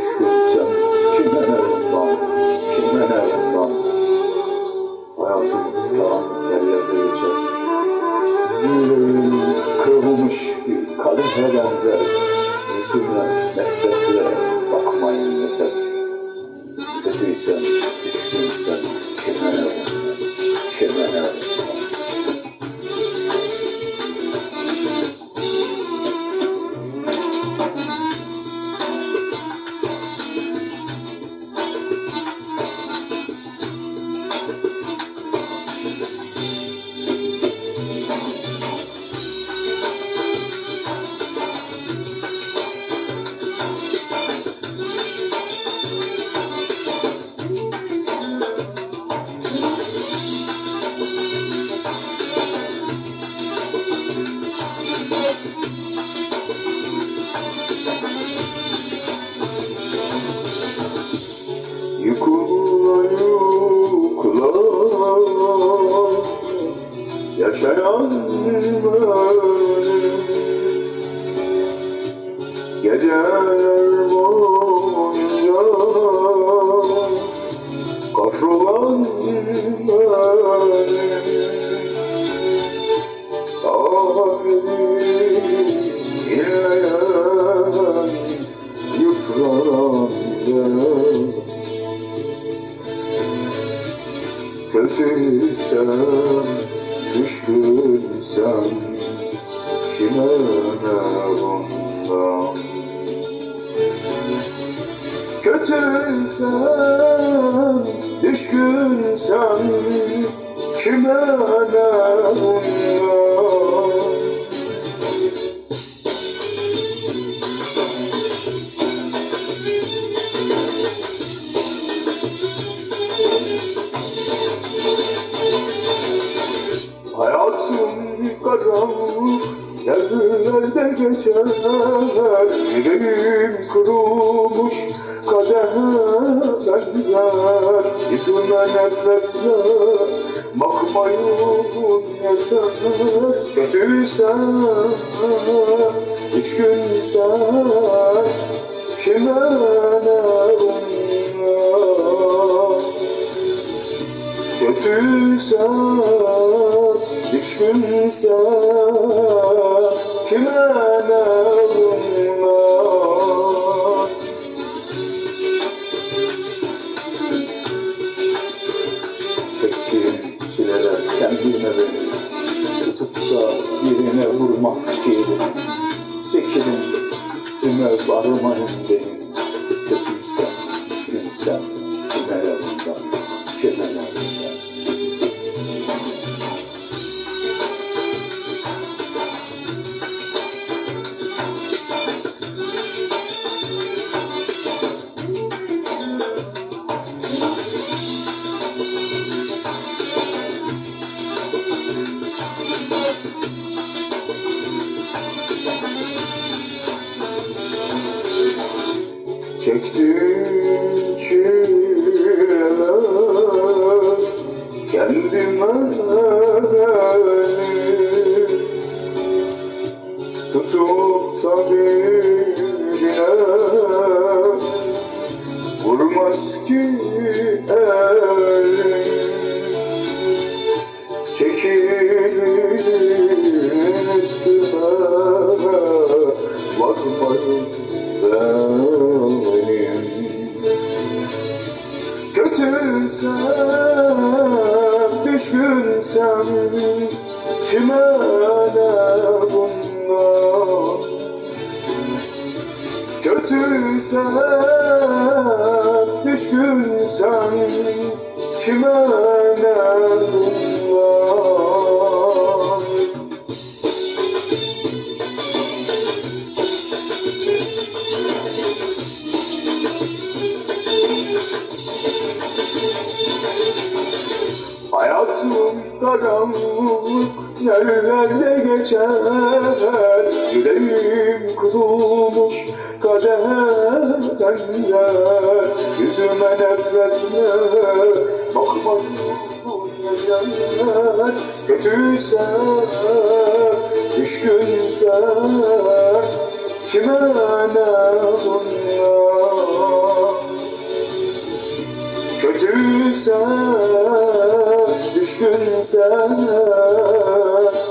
düşkünsem Yaşayan benim Geceler boyunca Kaşılan benim Ahmet inleyen Düşkünsem Kime ne bundan Kötüysem, düşkünsem Kime ne bundan yerlerde geçer Yüreğim kurumuş kadehe benzer Yüzüme nefretle bakmayın yeter Kötüysen, düşkünsen kime ne Kötüysen, düşkünsen yerine vurmaz ki. Çekilin üstüme varmayın benim Çileler. Kendime benim Tutup da birine vurmaz ki düşkünsem kime ne bunlar? Kötüysem, düşkünsem kime ne bunlar yerlerde geçer. Yüreğim kurulmuş kadehe benzer Yüzüme nefretle bakma bu cennet Kötüysen, düşkünsen kime ne bunlar? Kötüyse, düşkünse kime ne bunlar